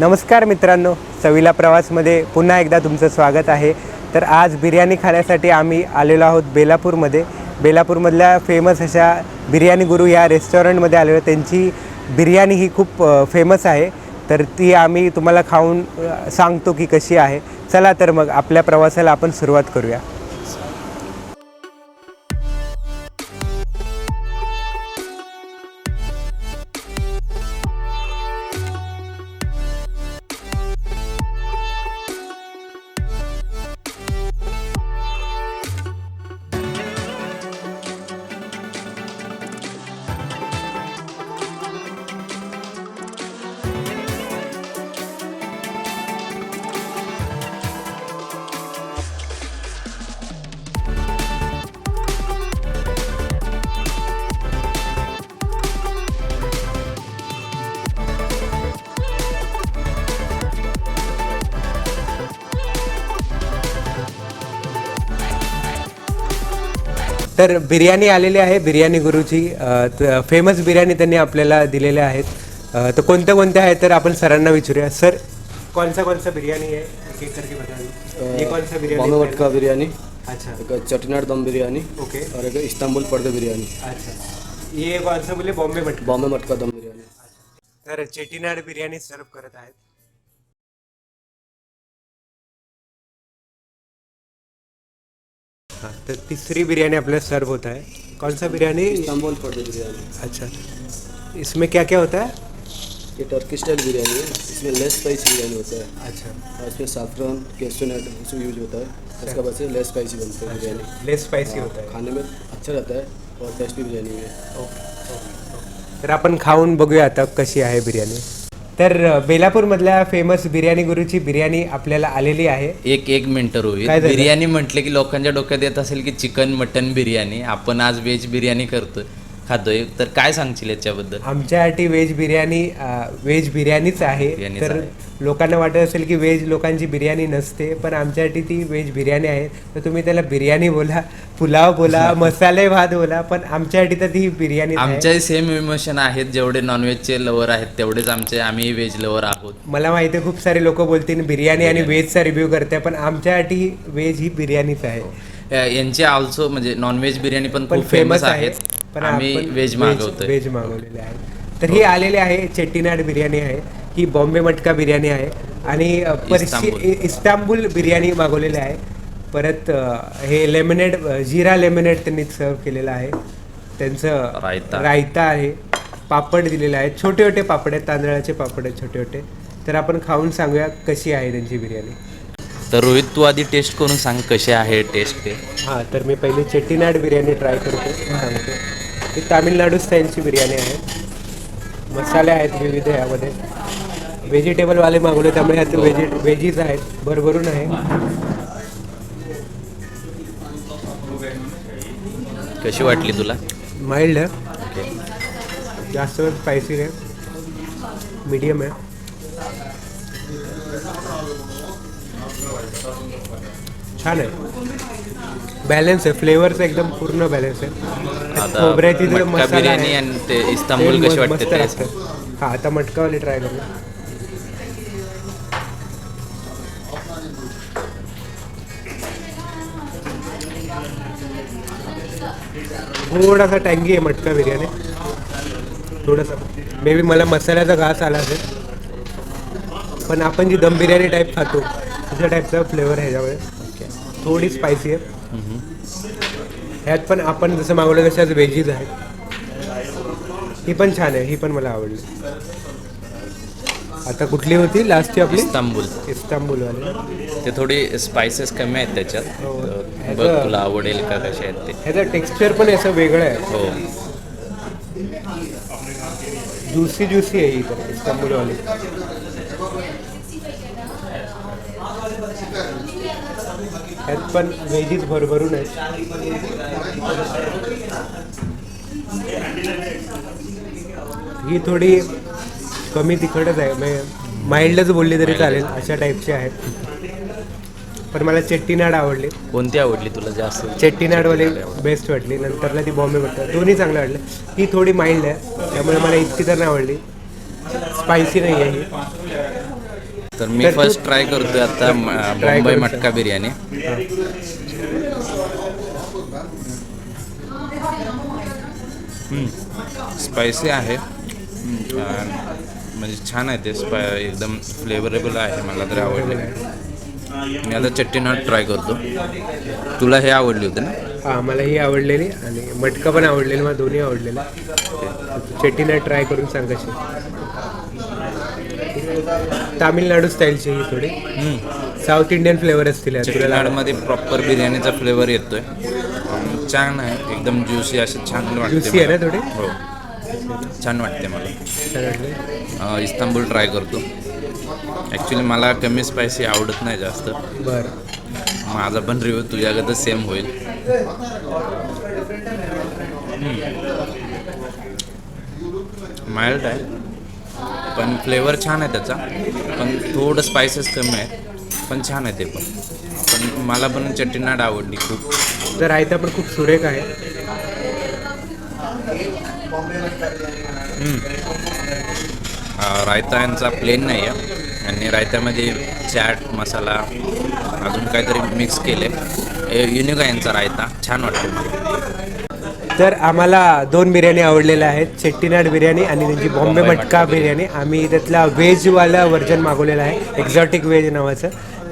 नमस्कार मित्रांनो सविला प्रवासमध्ये पुन्हा एकदा तुमचं स्वागत आहे. तर आज बिर्याणी खाण्यासाठी आम्ही आलेलो आहोत बेलापूरमध्ये. बेलापूरमधल्या फेमस अशा बिर्याणी गुरु या रेस्टॉरंटमध्ये आलेलो. त्यांची बिर्याणी ही खूप फेमस आहे. तर ती आम्ही तुम्हाला खाऊन सांगतो की कशी आहे. चला तर मग आपल्या प्रवासाला आपण सुरुवात करूया. तर बिर्याणी आलेली आहे बिर्याणी गुरुची फेमस बिर्याणी त्यांनी आपल्याला दिलेल्या आहेत. तर कोणत्या कोणत्या आहेत तर आपण सरांना विचारूया. सर कौन सा कौन सा बिरयानी है एक एक करके बॉम्बे मटका बिरयानी अच्छा. एक चटनाड दम बिरयानी ओके. और एक इस्तांबुल पर्दे बिरयानी अच्छा. ये कौन सा बोले बॉम्बे मटका. बॉम्बे मटका दम बिरयानी तर चेटीनाड बिर्याणी सर्व करत आहेत. हाँ तर तिसरी बिरयानी अपने सर्व होता है। कौन सा बिरयानी? इस्तांबुल पर्दे बिरयानी। अच्छा इसमें क्या क्या होता है? ये टर्की स्टाइल बिरयानी है। इसमें लेस स्पाइसी बिरयानी होता है। अच्छा। और इसमें साफरान केस्टोनट उसको यूज़ होता है। उसका वजह से लेस स्पाइसी बनता है बिरयानी। लेस स्पाइसी होता है। खाने में अच्छा रहता है और टेस्टी बिरयानी है। ओके तर आपण खाऊन बघूया आता कशी आहे बिर्याणी तर बेलापूरमधल्या फेमस बिर्याणी गुरुची बिर्याणी आपल्याला आलेली आहे. एक एक मिनिट रोहित. झालं? बिर्याणी म्हटलं की लोकांच्या डोक्यात येत असेल की चिकन मटन बिर्याणी. आपण आज व्हेज बिर्याणी करतोय. खातोय तर काय सांगशील याच्याबद्दल? आमच्यासाठी व्हेज बिर्याणी व्हेज बिर्याणीच आहे. बिर्याणीच तर आहे. लोकांना वाटत असेल की व्हेज लोकांची बिर्याणी नसते पण आमच्यासाठी ती व्हेज बिर्याणी आहे. तर तुम्ही त्याला बिर्याणी बोला पुलाव बोला मसाले भात बोला पण आमच्यासाठी तर ती बिर्याणी आहे. आमच्याही सेम इमोशन आहेत. जेवढे नॉनव्हेजचे लवर आहेत तेवढेच आमचे आम्ही व्हेज लवर आहोत. मला माहिती आहे खूप सारे लोक बोलतील बिर्याणी आणि व्हेजचा रिव्ह्यू करते. पण आमच्यासाठी व्हेज ही बिर्याणीच आहे. अ, यांचे ऑल्सो म्हणजे नॉनव्हेज बिर्याणी पण पण खूप फेमस आहे. आहेत. पण आम्ही आपण व्हेज मागवतोय. व्हेज मागवलेले आहे तर ही. आलेली आहे चेट्टीनाड बिर्याणी आहे ही बॉम्बे मटका बिर्याणी आहे आणि अ, परशी इस्तांबूल. इ- इस्तांबूल बिर्याणी मागवलेली आहे. परत अ, हे लेमनेड जिरा लेमनेड त्यांनी सर्व केलेलं आहे. त्यांचं रायता. रायता आहे पापड दिलेले आहेत. छोटे छोटे पापड आहेत तांदळाचे पापड आहेत छोटे छोटे. तर आपण खाऊन सांगूया कशी आहे त्यांची बिर्याणी. तर रोहित तू आधी टेस्ट करून सांग कसे आहे टेस्ट ते. हां तर मी पहिले चेट्टीनाड बिर्याणी ट्राय करतो सांगतो. ही तामिळनाडू स्टाईलची बिर्याणी आहे. मसाले आहेत विविध यामध्ये. व्हेजिटेबलवाले मागवले त्यामुळे ह्यात व्हेजि व्हेजीज आहेत भरभरून आहे. कशी वाटली तुला? माइल्ड आहे. जास्त स्पायसी आहे मीडियम आहे. छान आहे. बॅलन्स आहे. फ्लेवर्स एकदम पूर्ण बॅलन्स आहे. खोबऱ्याची मसाला बिर्याणी आहे आणि ते इस्तांबुल ते कशी वाटते. हा आता मटकावाली ट्राय करूया. थोडासा टँगी आहे मटका बिर्याणी. थोडासा. मे बी मला मसाल्याचा घास आला असेल. पण आपण जी दम बिर्याणी टाईप खातो तशा टाईपचा फ्लेवर आहे ह्याच्यामध्ये थोडी स्पायसी आहे ह्यात पण आपण जसं मागवलं तशाच व्हेजीज आहेत. ही पण छान आहे ही पण मला आवडली. आता कुठली होती लास्टची आपली? इस्तांबुल. इस्तांबूलवाली. ते थोडी स्पायसेस कमी आहेत त्याच्यात. हो. तर बघ ह्याचं- तुला आवडेल का कसे आहेत ते. ह्याचं टेक्स्चर पण असं वेगळं आहे. हो. ज्युसी ज्युसी आहे ही तर इस्तांबूलवाली. ह्यात पण व्हेजीज भरभरून आहेत. ही थोडी कमी तिखटच आहे. म्हणजे माइल्डच बोलली तरी चालेल अशा टाईपची आहेत. पण मला चेट्टीनाड आवडली. कोणती आवडली तुला जास्त? चेट्टीनाडवाली बेस्ट वाटली. नंतरला ती बॉम्बे वाटतं दोन्ही चांगलं वाटलं ही थोडी माइल्ड आहे. त्यामुळे मला इतकी तर नाही आवडली. स्पायसी नाही आहे ही. तर मी फर्स्ट ट्राय करतोय आता म- Try बॉम्बे करून मटका बिर्याणी. स्पायसी आहे. म्हणजे छान आहे ते स्पाय एकदम फ्लेवरेबल आहे मला तर आवडले. मी आता चट्टीनाट ट्राय करतो. तुला हे आवडली होती ना? हां मला ही आवडलेली आणि मटका पण आवडलेला मला दोन्ही आवडलेलं. चेटीनाट ट्राय करून सांग कशी. तामिळनाडू स्टाईलची ही थोडी. साऊथ इंडियन फ्लेवर असतील? चट्टीनाडमध्ये प्रॉपर बिर्याणीचा फ्लेवर येतोय. छान आहे एकदम ज्युसी असं छान वाटते Juicy आहे. ना थोडी? हो. छान वाटते मला. इस्तांबूल ट्राय करतो. ॲक्च्युली मला कमी स्पायसी आवडत नाही जास्त. बरं. माझा पण रिव्ह्यू तुझ्याकडं सेम होईल. माइल्ड आहे. पण फ्लेवर छान आहे त्याचा. पण थोडं स्पायसेस कमी आहे पण छान आहे ते पण. पण मला पण चट्टीनाट आवडली खूप. तर रायता पण खूप सुरेख आहे. रायता यांचा प्लेन नाही आहे. आणि रायत्यामध्ये चॅट मसाला अजून काहीतरी मिक्स केले युनिक आहे यांचा रायता. छान वाटतो मला. तर आम्हाला दोन बिर्याणी आवडलेल्या आहेत. चेट्टीनाड बिर्याणी आणि त्यांची बॉम्बे मटका बिर्याणी. आम्ही त्यातला व्हेजवाला व्हर्जन मागवलेला आहे. एक्झॉटिक व्हेज नावाचं.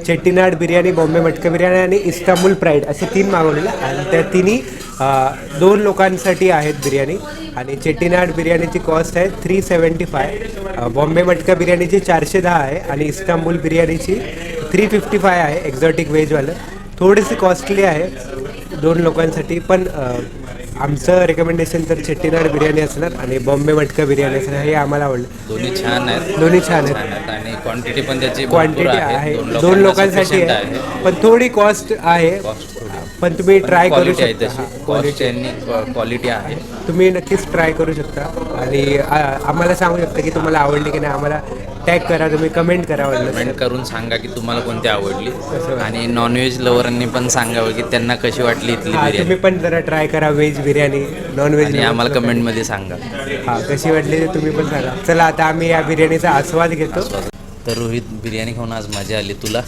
चेट्टीनाड बिर्याणी बॉम्बे मटका बिर्याणी आणि इस्तांबूल प्राईड असे तीन मागवलेले आणि त्या तिन्ही दोन लोकांसाठी आहेत बिर्याणी. आणि चेट्टीनाड बिर्याणीची कॉस्ट आहे three seventy five Bombay matka बिर्याणीची चारशे दहा आहे आणि इस्तांबूल बिर्याणीची थ्री फिफ्टी फाय आहे एक्झॉटिक व्हेजवालं. थोडीशी कॉस्टली आहे दोन लोकांसाठी पण आमचं रेकमेंडेशन तर चेट्टीनाड बिर्याणी असणार आणि बॉम्बे मटका बिर्याणी असणार हे आम्हाला आवडलं. दोन्ही छान आहेत. दोन्ही छान आहेत. आणि क्वांटिटी पण त्याची भरपूर क्वांटिटी आहे. दोन लोकांसाठी sufficient आहे. पण थोडी कॉस्ट आहे. Cost थोडी. पण तुम्ही ट्राय करू आहे शकता. तशी. हा, कॉस्ट quality. यांनी क्वालिटी आहे. तुम्ही नक्कीच ट्राय करू शकता. आणि आ, आम्हाला सांगू शकता की तुम्हाला आवडली की नाही. आम्हाला टॅग करा तुम्ही कमेंट करा वाटलं कमेंट करून सांगा की तुम्हाला कोणती आवडली? आणि नॉनव्हेज लवरांनी पण सांगावं की त्यांना कशी वाटली इथली हा बिर्याणी. तुम्ही पण जरा ट्राय करा व्हेज बिर्याणी नॉन व्हेज आणि आम्हाला कमेंटमध्ये सांगा. हा कशी वाटली ते तुम्ही पण सांगा. चला आता आम्ही या बिर्याणीचा आस्वाद घेतो. तर रोहित बिर्याणी खाऊन आज मजा आली तुला?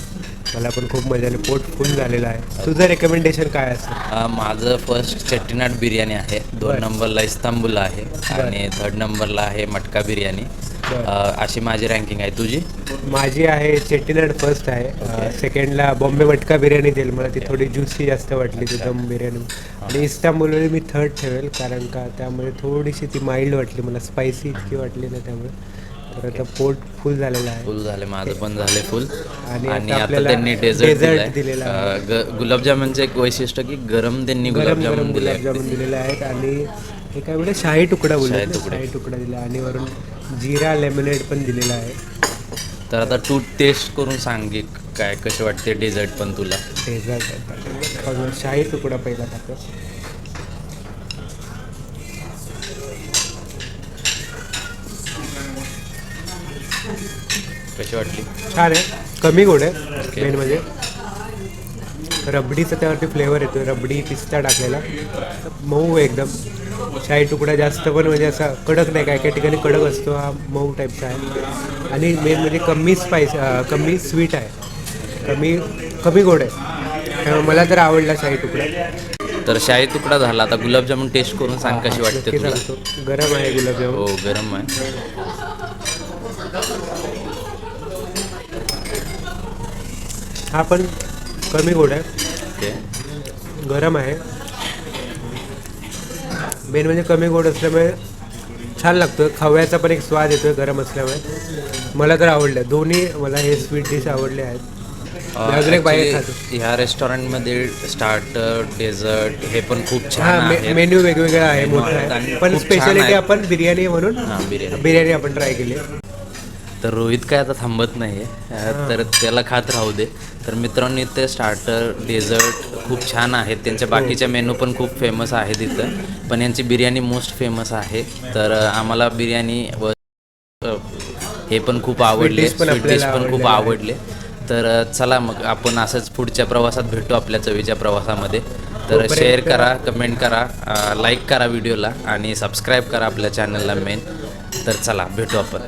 मला पण खूप मजा आली. पोट फुल झालेलं आहे. तुझं रेकमेंडेशन काय असेल अं, माझं फर्स्ट चट्टीनाट बिर्याणी आहे. दोन बरं. नंबरला इस्तांबूल आहे. आणि थर्ड नंबरला आहे मटका बिर्याणी. बरं. अं, अशी माझी रँकिंग आहे. तुझी? माझी आहे चेट्टीनाड फर्स्ट आहे. सेकंडला बॉम्बे मटका बिर्याणी देईल. मला ती थोडी ज्युसी जास्त वाटली ती दम बिर्याणी. आणि इस्तांबूलमध्ये मी थर्ड ठेवेल कारण का त्यामुळे थोडीशी ती माइल्ड वाटली मला. स्पायसी इतकी वाटली ना त्यामुळे. तर आता पोट फुल झालेलं आहे. फुल झाले. माझं पण झाले फुल आणि आणि आता आता आपल्याला त्यांनी डेझर्ट dessert दिलेलं ग- गुलाबजामुनचं एक वैशिष्ट्य की गरम त्यांनी गरम गुलाबजामुन दिले गुलाबजामुन दिलेले आहेत. आणि हे काय बोलले शाही तुकडा बोलले शाही तुकडे. शाही तुकडा दिला. आणि वरून जिरा लेमनेड पण दिलेला आहे. तर आता तू टेस्ट करून सांग की काय कसे वाटते डेझर्ट पण तुला? डेझर्ट शाही तुकडा पहिला टाकतो. कशी वाटली? छान आहे. कमी गोड आहे. मेन म्हणजे. रबडीचा त्यावरती फ्लेवर येतो रबडी पिस्ता टाकलेला. मऊ एकदम. शाही तुकडा जास्त पण म्हणजे असा कडक नाही काय काही ठिकाणी कडक असतो हा मऊ टाईपचा आहे. आणि मेन म्हणजे कमी स्पाइस कमी स्वीट आहे. कमी कमी गोड आहे. मला तर आवडला शाही तुकडा. तर शाही तुकडा झाला. आता गुलाबजामुन टेस्ट करून सांग कशी वाटते तुला? गरम आहे गुलाबजामुन. हो गरम आहे. हा पण कमी गोड आहे. ओके. गरम आहे. मेन म्हणजे कमी गोड असल्यामुळे छान लागतो खव्याचा पण एक स्वाद येतोय गरम असल्यामुळे. मला तर आवडलं दोन्ही मला हे स्वीट डिश आवडले आहेत. मी अजून एक बाहेर खातो. ह्या रेस्टॉरंटमध्ये स्टार्टर डेझर्ट हे पण खूप छान हा आहे मेन्यू वेगवेगळा आहे मोठा पण स्पेशालिटी. आपण बिर्याणी म्हणून बिर्याणी. बिर्याणी आपण ट्राय केली. तर रोहित काय आता थांबत नाही आहे तर त्याला खात राहू दे. तर मित्रांनो इथे स्टार्टर डेझर्ट खूप छान आहेत त्यांच्या बाकीच्या मेनू पण खूप फेमस आहेत इथं. पण यांची बिर्याणी मोस्ट फेमस आहे. तर आम्हाला बिर्याणी व हे पण खूप आवडले. स्वीट डिश पण खूप आवडले. तर चला मग आपण असंच पुढच्या प्रवासात भेटू आपल्या चवीच्या प्रवासामध्ये. तर शेअर करा कमेंट करा लाईक करा व्हिडिओला आणि सबस्क्राईब करा आपल्या चॅनलला मेन तर चला भेटू आपण.